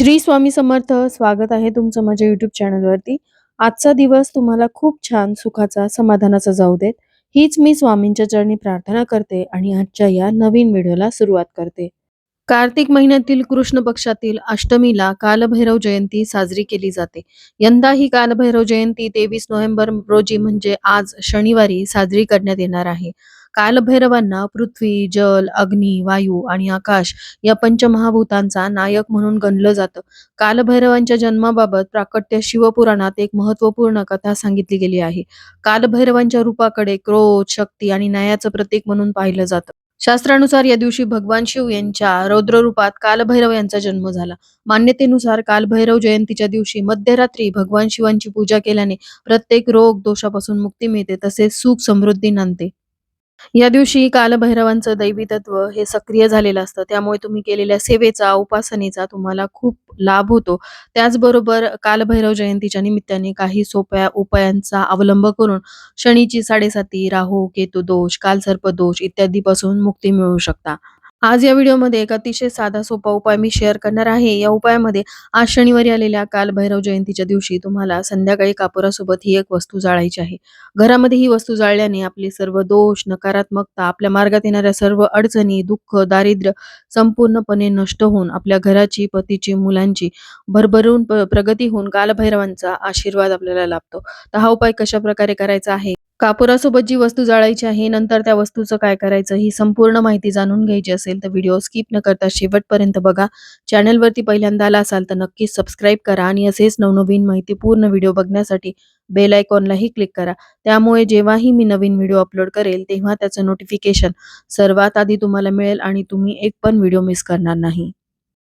श्री स्वामी समर्थ स्वागत आहे तुमचं माझ्या युट्यूब चॅनलवरती आजचा दिवस तुम्हाला खूप छान सुखाचा समाधानाचा जाऊ देत. हीच मी स्वामींच्या चरणी प्रार्थना करते आणि आजच्या या नवीन व्हिडिओला सुरुवात करते. कार्तिक महिन्यातील कृष्ण पक्षातील अष्टमीला कालभैरव जयंती साजरी केली जाते. यंदा ही कालभैरव जयंती तेवीस नोव्हेंबर रोजी म्हणजे आज शनिवारी साजरी करण्यात येणार आहे. कालभैरवांना पृथ्वी जल अग्नी वायू आणि आकाश या पंचमहाभूतांचा नायक म्हणून गणलं जातं. कालभैरवांच्या जन्माबाबत प्राकट्य शिवपुराणात एक महत्त्वपूर्ण कथा सांगितली गेली आहे. कालभैरवांच्या रूपाकडे क्रोध शक्ती आणि न्यायाचं प्रतीक म्हणून पाहिलं जातं. शास्त्रानुसार या दिवशी भगवान शिव यांच्या रौद्ररूपात कालभैरव यांचा जन्म झाला. मान्यतेनुसार कालभैरव जयंतीच्या दिवशी मध्यरात्री भगवान शिवांची पूजा केल्याने प्रत्येक रोग दोषापासून मुक्ती मिळते तसेच सुख समृद्धी नांदते. या दिवशी कालभैरवांचं दैवी तत्व हे सक्रिय झालेलं असतं. त्यामुळे तुम्ही केलेल्या सेवेचा उपासनेचा तुम्हाला खूप लाभ होतो. त्याचबरोबर कालभैरव जयंतीच्या निमित्ताने काही सोप्या उपायांचा अवलंब करून शनीची साडेसाती राहू केतू दोष कालसर्प दोष इत्यादीपासून मुक्ती मिळवू शकता. आज या व्हिडिओमध्ये एक अतिशय साधा सोपा उपाय मी शेअर करणार आहे. या उपायामध्ये आज शनिवारी आलेल्या कालभैरव जयंतीच्या दिवशी तुम्हाला संध्याकाळी कापुरासोबत ही एक वस्तू जाळायची आहे. घरामध्ये ही वस्तू जाळल्याने आपले सर्व दोष नकारात्मकता आपल्या मार्गात येणाऱ्या सर्व अडचणी दुःख दारिद्र्य संपूर्णपणे नष्ट होऊन आपल्या घराची पतीची मुलांची भरभरून प्रगती होऊन कालभैरवांचा आशीर्वाद आपल्याला लाभतो. तर हा उपाय कशा प्रकारे करायचा आहे? कापुरासोबत जी वस्तू जाळायची आहे नंतर त्या वस्तूचं काय करायचं ही संपूर्ण माहिती जाणून घ्यायची असेल तर व्हिडिओ स्किप न करता शेवटपर्यंत बघा. चॅनलवरती पहिल्यांदा आला असाल तर नक्कीच सबस्क्राईब करा आणि असेच नवनवीन माहिती पूर्ण व्हिडिओ बघण्यासाठी बेल आयकॉनलाही क्लिक करा. त्यामुळे जेव्हाही मी नवीन व्हिडिओ अपलोड करेल तेव्हा त्याचं नोटिफिकेशन सर्वात आधी तुम्हाला मिळेल आणि तुम्ही एक पण व्हिडिओ मिस करणार नाही.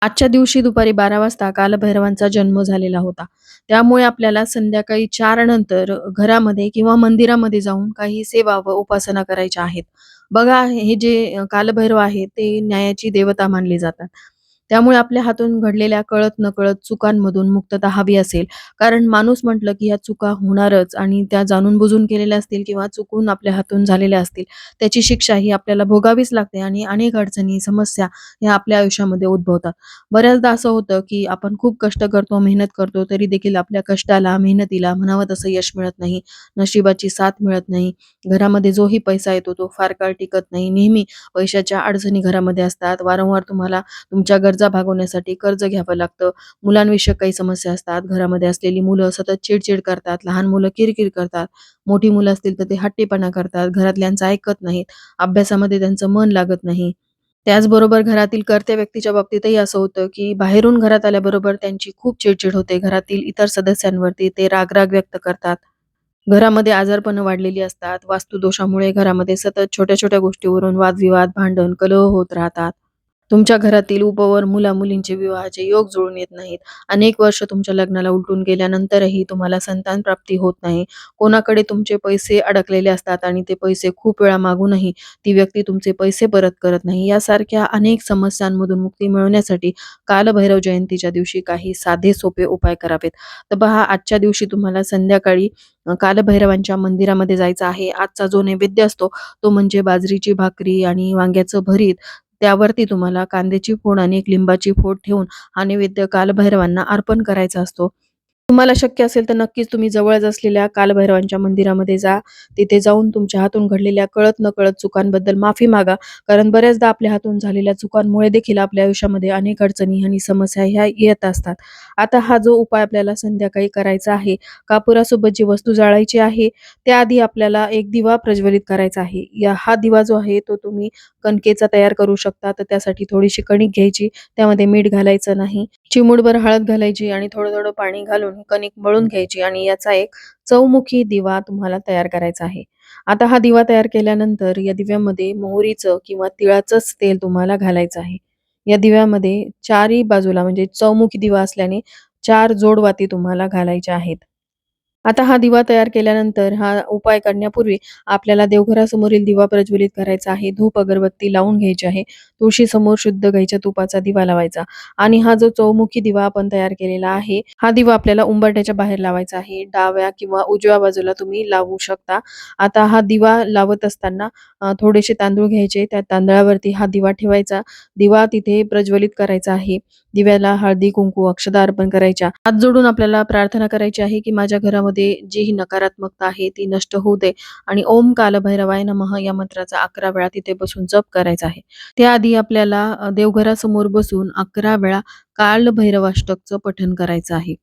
आजच्या दिवशी दुपारी बारा वाजता कालभैरवांचा जन्म झालेला होता. त्यामुळे आपल्याला संध्याकाळी चार नंतर घरामध्ये किंवा मंदिरामध्ये जाऊन काही सेवा व उपासना करायच्या आहेत. बघा हे जे कालभैरव आहे ते न्यायाची देवता मानली जातात. त्यामुळे आपल्या हातून घडलेल्या कळत नकळत चुकांमधून मुक्तता हवी असेल. कारण माणूस म्हटलं की ह्या चुका होणारच आणि त्या जाणून बुजून केलेल्या असतील किंवा चुकून आपल्या हातून झालेल्या असतील त्याची शिक्षा ही आपल्याला भोगावीच लागते आणि अनेक अडचणी समस्या ह्या आपल्या आयुष्यामध्ये उद्भवतात. बऱ्याचदा असं होतं की आपण खूप कष्ट करतो मेहनत करतो तरी देखील आपल्या कष्टाला मेहनतीला म्हणावं तसं यश मिळत नाही नशिबाची साथ मिळत नाही घरामध्ये जोही पैसा येतो तो फार काळ टिकत नाही. नेहमी पैशाच्या अडचणी घरामध्ये असतात. वारंवार तुम्हाला तुमच्या गरजा भागवण्यासाठी कर्ज घ्यावं लागतं. मुलांविषयक काही समस्या असतात. घरामध्ये असलेली मुलं सतत चिडचिड करतात. लहान मुलं किरकिर करतात. मोठी मुलं असतील तर ते हट्टीपणा करतात. घरातल्यांचं ऐकत नाहीत. अभ्यासामध्ये त्यांचं मन लागत नाही. त्याचबरोबर घरातील कर्त्या व्यक्तीच्या बाबतीतही असं होतं की बाहेरून घरात आल्याबरोबर त्यांची खूप चिडचिड होते. घरातील इतर सदस्यांवरती ते रागराग व्यक्त करतात. घरामध्ये आजारपणं वाढलेली असतात. वास्तुदोषामुळे घरामध्ये सतत छोट्या छोट्या गोष्टीवरून वादविवाद भांडण कलह होत राहतात. तुमच्या घरातील उपवर मुला मुलींचे विवाहाचे योग जुळून येत नाहीत. अनेक वर्ष तुमच्या लग्नाला उलटून गेल्यानंतरही तुम्हाला संतान प्राप्ती होत नाही. कोणाकडे तुमचे पैसे अडकलेले असतात आणि ते पैसे खूप वेळा मागूनही ती व्यक्ती तुमचे पैसे परत करत नाही यासारख्या अनेक समस्यांमधून मुक्ती मिळवण्यासाठी कालभैरव जयंतीच्या दिवशी काही साधे सोपे उपाय करावेत. तर पहा आजच्या दिवशी तुम्हाला संध्याकाळी कालभैरवांच्या मंदिरामध्ये जायचं आहे. आजचा जो नैवेद्य असतो तो म्हणजे बाजरीची भाकरी आणि वांग्याचं भरीत. त्यावरती तुम्हाला कांद्याची फोड आणि एक लिंबाची फोड ठेवून हा नैवेद्य कालभैरवांना अर्पण करायचा असतो. तुम्हाला शक्य असेल तर नक्कीच तुम्ही जवळच असलेल्या कालभैरवांच्या मंदिरामध्ये जा. तिथे जाऊन तुमच्या हातून घडलेल्या कळत नकळत चुकांबद्दल माफी मागा. कारण बऱ्याचदा आपल्या हातून झालेल्या चुकांमुळे देखील आपल्या आयुष्यामध्ये अनेक अडचणी आणि समस्या ह्या येत असतात. आता हा जो उपाय आपल्याला संध्याकाळी करायचा आहे कापुरासोबत जी वस्तू जाळायची आहे त्याआधी आपल्याला एक दिवा प्रज्वलित करायचा आहे. या हा दिवा जो आहे तो तुम्ही कणकेचा तयार करू शकता. तर त्यासाठी थोडीशी कणिक घ्यायची त्यामध्ये मीठ घालायचं नाही. चिमूडभर हळद घालायची आणि थोडं थोडं पाणी घालून ही कणिक मळून घ्यायची आणि याचा एक चौमुखी दिवा तुम्हाला तयार करायचा आहे. आता हा दिवा तयार केल्यानंतर या दिव्यामध्ये मोहरीचं किंवा तिळाचंच तेल तुम्हाला घालायचं आहे. या दिव्यामध्ये चारही बाजूला म्हणजे चौमुखी दिवा असल्याने चार जोडवाती तुम्हाला घालायच्या आहेत. आता हा दिवा तयार केल्यानंतर हा उपाय करण्यापूर्वी आपल्याला देवघरासमोरील दिवा प्रज्वलित करायचा आहे. धूप अगरबत्ती लावून घ्यायची आहे. तुळशी समोर शुद्ध गाईच्या तुपाचा दिवा लावायचा. आणि हा जो चौमुखी दिवा आपण तयार केलेला आहे हा दिवा आपल्याला उंबरठ्याच्या बाहेर लावायचा आहे. डाव्या किंवा उजव्या बाजूला तुम्ही लावू शकता. आता हा दिवा लावत असताना थोडेसे तांदूळ घ्यायचे. त्या तांदळावरती हा दिवा ठेवायचा. दिवा तिथे प्रज्वलित करायचा आहे. दिव्याला हळदी कुंकू अक्षदा अर्पण करायच्या. हात जोडून आपल्याला प्रार्थना करायची आहे की माझ्या घरामध्ये जी ही नकारात्मकता आहे ती नष्ट होऊ दे. आणि ओम कालभैरवाय नमः या मंत्राचा अकरा वेळा तिथे बसून जप करायचा आहे. त्याआधी आपल्याला देवघरासमोर बसून अकरा वेळा कालभैरवाष्टकचं पठन करायचं आहे.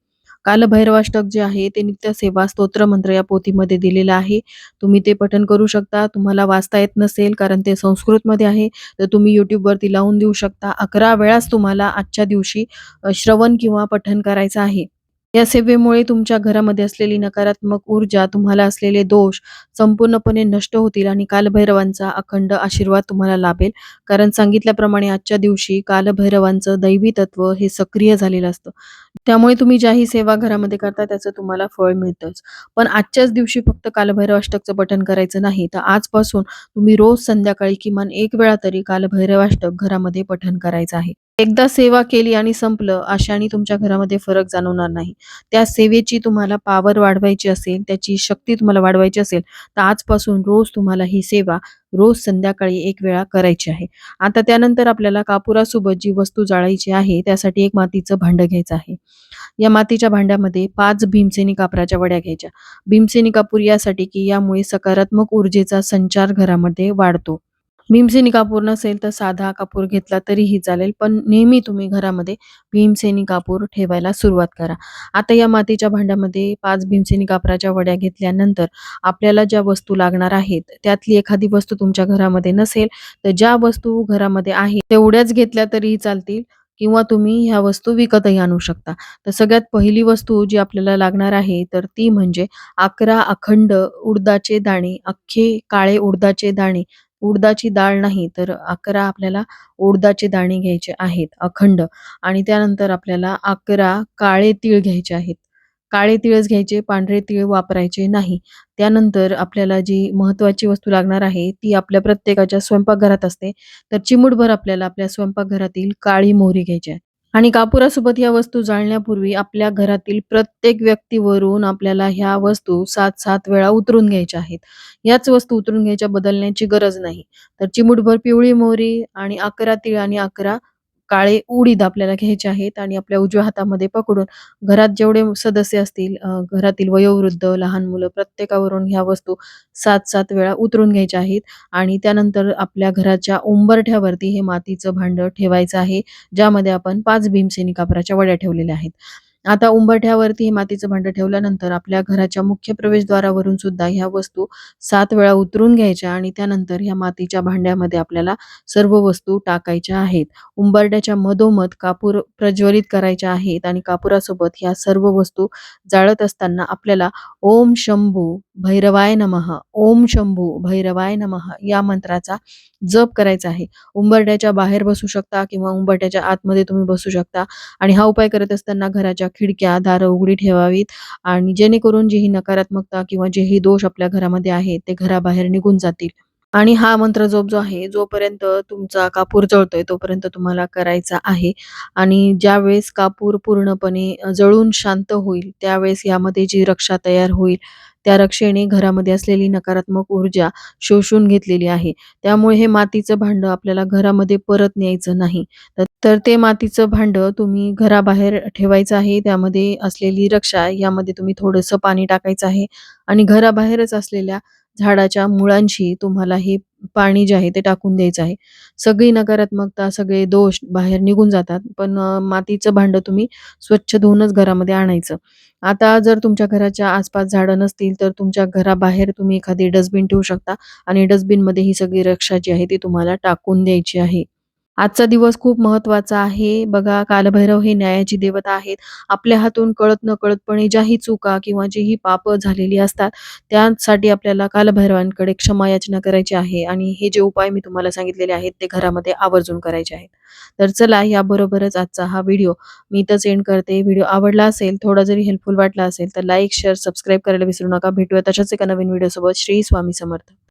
कालभैरवाष्टक जे आहे ते नित्य सेवा स्तोत्र मंत्र या पोथीमध्ये दिलेलं आहे. तुम्ही ते पठन करू शकता. तुम्हाला वाचता येत नसेल कारण ते संस्कृतमध्ये आहे. तर तुम्ही युट्यूबवरती लावून देऊ शकता. अकरा वेळाच तुम्हाला आजच्या दिवशी श्रवण किंवा पठन करायचं आहे. या सेवेमुळे तुमच्या घरामध्ये असलेली नकारात्मक ऊर्जा तुम्हाला असलेले दोष संपूर्णपणे नष्ट होतील आणि कालभैरवांचा अखंड आशीर्वाद तुम्हाला लाभेल. कारण सांगितल्याप्रमाणे आजच्या दिवशी कालभैरवांचं दैवी तत्व हे सक्रिय झालेलं असतं. त्यामुळे तुम्ही ज्याही सेवा घरामध्ये करता त्याचं तुम्हाला फळ मिळतंच. पण आजच्याच दिवशी फक्त कालभैरव अष्टकचं पठण करायचं नाही तर आजपासून तुम्ही रोज संध्याकाळी किमान एक वेळा तरी कालभैरवाष्टक घरामध्ये पठण करायचं आहे. एकदा सेवा केली आणि संपलं अशाने तुमच्या घरामध्ये फरक जाणवणार नाही. त्या सेवेची तुम्हाला पावर वाढवायची असेल त्याची शक्ती तुम्हाला वाढवायची असेल तर आजपासून रोज तुम्हाला ही सेवा रोज संध्याकाळी एक वेळा करायची आहे. आता त्यानंतर आपल्याला कापुरासोबत जी वस्तू जाळायची आहे त्यासाठी एक मातीचं भांड घ्यायचं आहे. या मातीच्या भांड्यामध्ये पाच भीमसेनी कापराच्या वड्या घ्यायच्या. भीमसेनी कापूर यासाठी की यामुळे सकारात्मक ऊर्जेचा संचार घरामध्ये वाढतो. भीमसेनी कापूर नसेल तर साधा कापूर घेतला तरीही चालेल पण नेहमी तुम्ही घरामध्ये भीमसेनी कापूर ठेवायला सुरुवात करा. आता या मातीच्या भांड्यामध्ये पाच भीमसेनी कापराच्या वड्या घेतल्यानंतर आपल्याला ज्या वस्तू लागणार आहेत त्यातली एखादी वस्तू तुमच्या घरामध्ये नसेल तर ज्या वस्तू घरामध्ये आहे तेवढ्याच घेतल्या तरीही चालतील किंवा तुम्ही ह्या वस्तू विकतही आणू शकता. तर सगळ्यात पहिली वस्तू जी आपल्याला लागणार आहे तर ती म्हणजे अकरा अखंड उडदाचे दाणे अख्खे काळे उडदाचे दाणे उडदाची डाळ नाही तर अकरा आपल्याला उडदाचे दाणे घ्यायचे आहेत अखंड. आणि त्यानंतर आपल्याला अकरा काळे तीळ घ्यायचे आहेत. काळे तीळच घ्यायचे पांढरे तीळ वापरायचे नाही. त्यानंतर आपल्याला जी महत्वाची वस्तू लागणार आहे ती आपल्या प्रत्येकाच्या स्वयंपाकघरात असते. तर चिमूटभर आपल्याला आपल्या स्वयंपाकघरातील काळी मोहरी घ्यायची आहे. आणि कापुरासोबत या वस्तू जाळण्यापूर्वी आपल्या घरातील प्रत्येक व्यक्तीवरून आपल्याला ह्या वस्तू सात सात वेळा उतरून घ्यायच्या आहेत. याच वस्तू उतरून घ्यायच्या बदलण्याची गरज नाही. तर चिमूटभर पिवळी मोहरी आणि अकरा तीळ आणि अकरा काळे उडीद आपल्याला घ्यायचे आहेत आणि आपल्या उजव्या हातामध्ये पकडून घरात जेवढे सदस्य असतील घरातील वयोवृद्ध लहान मुलं प्रत्येकावरून ह्या वस्तू सात सात वेळा उतरून घ्यायच्या आहेत. आणि त्यानंतर आपल्या घराच्या उंबरठ्यावरती हे मातीचं भांड ठेवायचं आहे ज्यामध्ये आपण पाच भीमसेनी कापराच्या वड्या ठेवलेल्या आहेत. आता उंबरठ्यावरती हे मातीचं भांड ठेवल्यानंतर आपल्या घराच्या मुख्य प्रवेशद्वारावरून सुद्धा ह्या वस्तू सात वेळा उतरून घ्यायच्या आणि त्यानंतर ह्या मातीच्या भांड्यामध्ये आपल्याला सर्व वस्तू टाकायच्या आहेत. उंबरठ्याच्या मधोमध कापूर प्रज्वलित करायच्या आहेत आणि कापुरासोबत ह्या सर्व वस्तू जाळत असताना आपल्याला ओम शंभू भैरवाय नमः ओम शंभू भैरवाय नमः या मंत्राचा जप करायचा आहे. उंबरठ्याच्या बाहेर बसू शकता किंवा उंबरठ्याच्या आतमध्ये तुम्ही बसू शकता आणि हा उपाय करत असताना घराच्या खिडक्या दारं उघडी ठेवावीत आणि जेणेकरून जी ही नकारात्मकता किंवा जे ही दोष आपल्या घरामध्ये आहेत ते घराबाहेर निघून जातील. आणि हा मंत्र जोप जो आहे जोपर्यंत तुमचा कापूर जळतोय तोपर्यंत तुम्हाला करायचा आहे. आणि ज्यावेळेस कापूर पूर्णपणे जळून शांत होईल त्यावेळेस यामध्ये जी रक्षा तयार होईल त्या रक्षेने घरामध्ये असलेली नकारात्मक ऊर्जा शोषून घेतलेली आहे. त्यामुळे हे मातीचं भांड आपल्याला घरामध्ये परत न्यायचं नाही. तर ते मातीचं भांड तुम्ही घराबाहेर ठेवायचं आहे त्यामध्ये असलेली रक्षा यामध्ये तुम्ही थोडंसं पाणी टाकायचं आहे. आणि घराबाहेरच असलेल्या झाडाच्या मुळांशी तुम्हाला हे पाणी जे आहे ते टाकून द्यायचं आहे. सगळी नकारात्मकता सगळे दोष बाहेर निघून जातात. पण अ, मातीचं भांड तुम्ही स्वच्छ धुवूनच घरामध्ये आणायचं. आता जर तुमच्या घराच्या आसपास झाडं नसतील तर तुमच्या घराबाहेर तुम्ही एखादी डस्टबिन ठेवू शकता आणि डस्टबिनमध्ये ही सगळी रक्षा जी आहे ती तुम्हाला टाकून द्यायची आहे. आजचा दिवस खूप महत्त्वाचा आहे. बघा कालभैरव हे न्यायाची देवता आहेत. आपल्या हातून कळत-नकळतपणे ज्याही चुका किंवा जीही पाप झालेली असतात, त्यासाठी आपल्याला कालभैरवांकडे क्षमा याचना करायची आहे आणि हे जे उपाय मी तुम्हाला सांगितलेले आहेत, ते घरामध्ये आवर्जून करायचे आहेत. तर चला याबरोबरच आजचा हा व्हिडिओ मी इथंच एंड करते. व्हिडिओ आवडला असेल, थोडा जरी हेल्पफुल वाटला असेल, तर लाईक, शेअर, सबस्क्राईब करायला विसरू नका. भेटूया तशाच एका नवीन व्हिडिओसोबत. श्री स्वामी समर्थ.